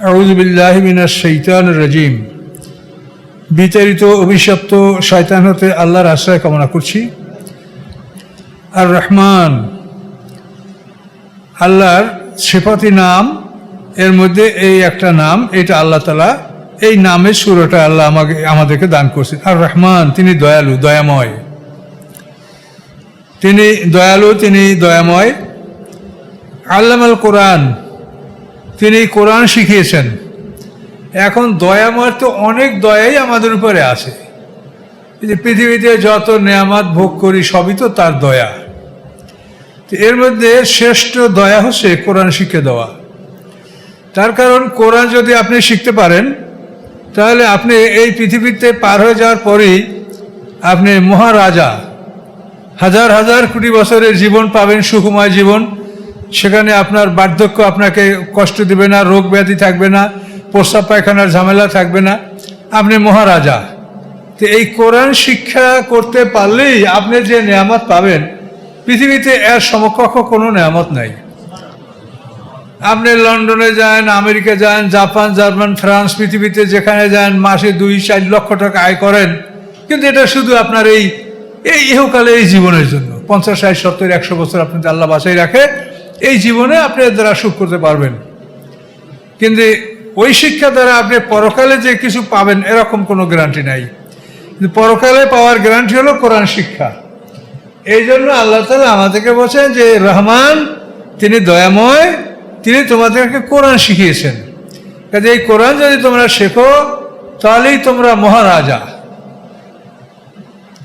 আউজবিল্লাহ মিনাশ শৈতান রাজিম। বিতাড়িত, অভিশপ্ত শয়তান হতে আল্লাহর আশ্রয় কামনা করছি। আর রহমান, আল্লাহর সেপাতি নাম, এর মধ্যে এই একটা নাম, এটা আল্লাহ তালা এই নামের সুরটা আল্লাহ আমাকে, আমাদেরকে দান করছেন আর রহমান, তিনি দয়ালু, দয়াময়। তিনি দয়ালু, তিনি দয়াময়। আল্লামাল কোরআন তিনি কোরআন শিখিয়েছেন। এখন দয়াময় তো অনেক দয়াই আমাদের উপরে আছে। যে পৃথিবীতে যত নেয়ামাত ভোগ করি, সবই তো তার দয়া। এর মধ্যে শ্রেষ্ঠ দয়া হচ্ছে কোরআন শিখে দেওয়া। তার কারণ কোরআন যদি আপনি শিখতে পারেন, তাহলে আপনি এই পৃথিবীতে পার হয়ে যাওয়ার পরেই আপনি মহারাজা, হাজার হাজার কোটি বছরের জীবন পাবেন সুকুময় জীবন। সেখানে আপনার বার্ধক্য আপনাকে কষ্ট দেবে না, রোগ ব্যাধি থাকবে না, প্রস্রাব পায়খানার ঝামেলা থাকবে না। আপনি মহারাজা। তো এই কোরআন শিক্ষা করতে পারলেই আপনি যে নিয়ামত পাবেন, পৃথিবীতে এর সমকক্ষ কোনো নিয়ামত নাই। আপনি লন্ডনে যান, আমেরিকা যান, জাপান, জার্মান, ফ্রান্স, পৃথিবীতে যেখানে যান, মাসে দুই, চার লক্ষ টাকা আয় করেন। কিন্তু এটা শুধু আপনার এই এই ইহকালে এই জীবনের জন্য। পঞ্চাশ, ষাট, সত্তর, একশো বছর আপনি আল্লাহ বাসায় রাখে। এই জীবনে আপনি এর দ্বারা সুখ করতে পারবেন। কিন্তু ওই শিক্ষা দ্বারা আপনি পরকালে যে কিছু পাবেন, এরকম কোনো গ্যারান্টি নাই। কিন্তু পরকালে পাওয়ার গ্যারান্টি হলো কোরআন শিক্ষা। এই জন্য আল্লাহ তালা আমাদেরকে বলছেন যে, রহমান, তিনি দয়াময়, তিনি তোমাদেরকে কোরআন শিখিয়েছেন। কাজে এই কোরআন যদি তোমরা শেখো, তাহলেই তোমরা মহারাজা।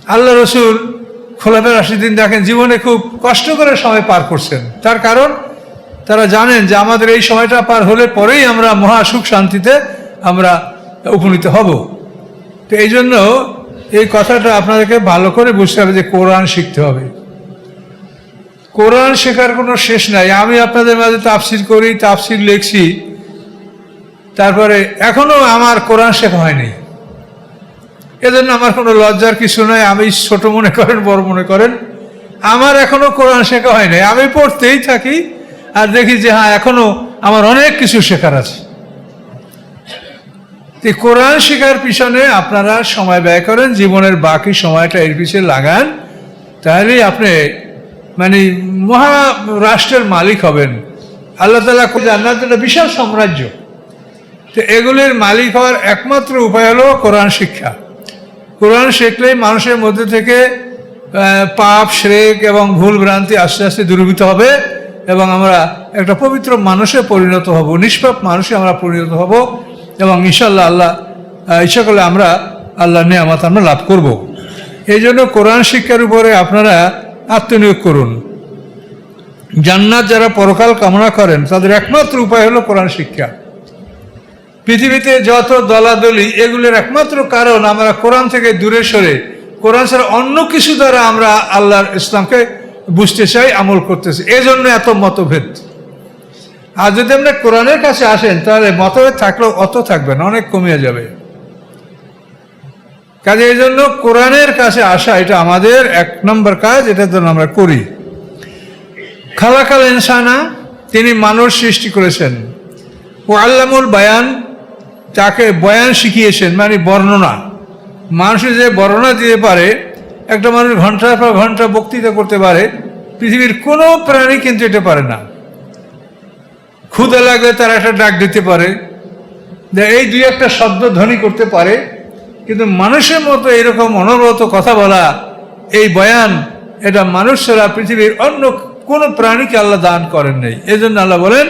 আল্লাহ রসুল খোলাফের রাশিদিন দেখেন, জীবনে খুব কষ্ট করে সময় পার করছেন। তার কারণ, তারা জানেন যে আমাদের এই সময়টা পার হলে পরেই আমরা মহা সুখ শান্তিতে আমরা উপনীত হব। তো এই জন্য এই কথাটা আপনাদেরকে ভালো করে বুঝতে হবে যে কোরআন শিখতে হবে। কোরআন শেখার কোনো শেষ নাই। আমি আপনাদের মাঝে তাফসির করি, তাফসির লিখছি, তারপরে এখনও আমার কোরআন শেখা হয়নি। এজন্য আমার কোনো লজ্জার কিছু নয় আমি ছোট মনে করেন, বড় মনে করেন। আমার এখনও কোরআন শেখা হয় নাই। আমি পড়তেই থাকি আর দেখি যে হ্যাঁ এখনও আমার অনেক কিছু শেখার আছে। তো কোরআন শেখার পিছনে আপনারা সময় ব্যয় করেন, জীবনের বাকি সময়টা এর পিছনে লাগান। তাহলেই আপনি মানে মহা রাষ্ট্রের মালিক হবেন। আল্লাহ তালা জান্নাত একটা বিশাল সাম্রাজ্য। তো এগুলির মালিক হওয়ার একমাত্র উপায় হলো কোরআন শিক্ষা। কোরআন শিখলেই মানুষের মধ্যে থেকে পাপ, শ্রেক এবং ভুল ভ্রান্তি আস্তে আস্তে দূরীভূত হবে এবং আমরা একটা পবিত্র মানুষে পরিণত হব, নিষ্পাপ মানুষে আমরা পরিণত হব এবং ইনশাল্লাহ আল্লাহ ইচ্ছা করলে আমরা আল্লাহ নিয়ে নিয়ামত আমরা লাভ করব। এই জন্য কোরআন শিক্ষার উপরে আপনারা আত্মনিয়োগ করুন। জান্নাত যারা পরকাল কামনা করেন, তাদের একমাত্র উপায় হলো কোরআন শিক্ষা। পৃথিবীতে যত দলাদলি, এগুলোর একমাত্র কারণ আমরা কোরআন থেকে দূরে সরে, কোরআন ছাড়া অন্য কিছু দ্বারা আমরা আল্লাহর ইসলামকে বুঝতে চাই, আমল করতেছি এই জন্য এত মতভেদ। আর যদি আপনি কোরআনের কাছে আসেন, তাহলে মতভেদ থাকলেও অত থাকবে না, অনেক কমিয়ে যাবে। কাজে এই জন্য কোরআনের কাছে আসা, এটা আমাদের এক নম্বর কাজ, এটার জন্য আমরা করি। খালাকাল ইনসানা, তিনি মানুষ সৃষ্টি করেছেন। ও আল্লামুল বায়ান তাকে বয়ান শিখিয়েছেন মানে বর্ণনা। মানুষ যে বর্ণনা দিতে পারে, একটা মানুষ ঘণ্টার পর ঘণ্টা বক্তৃতা করতে পারে, পৃথিবীর কোনো প্রাণী কিন্তু এটা পারে না। ক্ষুদে লাগলে তারা একটা ডাক দিতে পারে এই দুই একটা শব্দ ধ্বনি করতে পারে, কিন্তু মানুষের মতো এরকম অনবরত কথা বলা, এই বয়ান, এটা মানুষেরা পৃথিবীর অন্য কোনো প্রাণীকে আল্লাহ দান করেন নাই। এই জন্য আল্লাহ বলেন